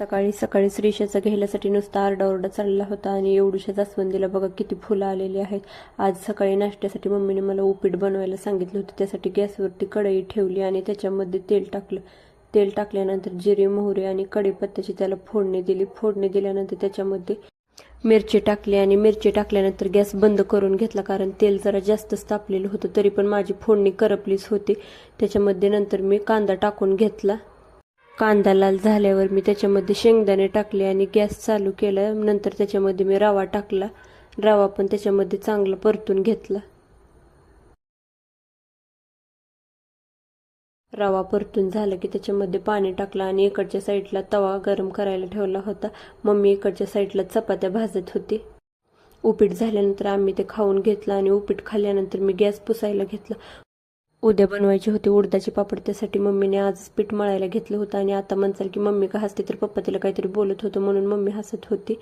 सकाळी सकाळी श्रीषाचा घ्यायलासाठी नुसता आरडाओरडा चालला होता आणि एवढूशा जास्वंदीला बघा किती फुलं आलेली आहेत. आज सकाळी नाश्त्यासाठी मम्मीने मला उपीट बनवायला सांगितलं होतं. त्यासाठी गॅसवरती कढई ठेवली आणि त्याच्यामध्ये तेल टाकलं. तेल टाकल्यानंतर जिरे मोहरे आणि कढीपत्त्याची त्याला फोडणी दिली. फोडणी दिल्यानंतर त्याच्यामध्ये मिरची टाकली आणि मिरची टाकल्यानंतर गॅस बंद करून घेतला कारण तेल जरा जास्तच तापलेलं होतं. तरी पण माझी फोडणी करपलीच होती. त्याच्यामध्ये नंतर मी कांदा टाकून घेतला. कांदा लाल झाल्यावर मी त्याच्यामध्ये शेंगदाणे टाकले आणि गॅस चालू केला. नंतर त्याच्यामध्ये मी रवा टाकला. रवा पण त्याच्यामध्ये चांगला परतून घेतला. रवा परतून झाला की त्याच्यामध्ये पाणी टाकलं आणि इकडच्या साईडला तवा गरम करायला ठेवला होता. मम्मी इकडच्या साईडला चपात्या भाजत होती. उपीट झाल्यानंतर आम्ही ते खाऊन घेतलं आणि उपीट खाल्ल्यानंतर मी गॅस पुसायला घेतला. उद्या बनवायची होती उडदाचे पापड त्यासाठी मम्मीने आज पीठ मळायला घेतलं होतं आणि आता म्हणचाल की मम्मी का हसते तर पप्पा तिला काहीतरी बोलत होतं म्हणून मम्मी हसत होती.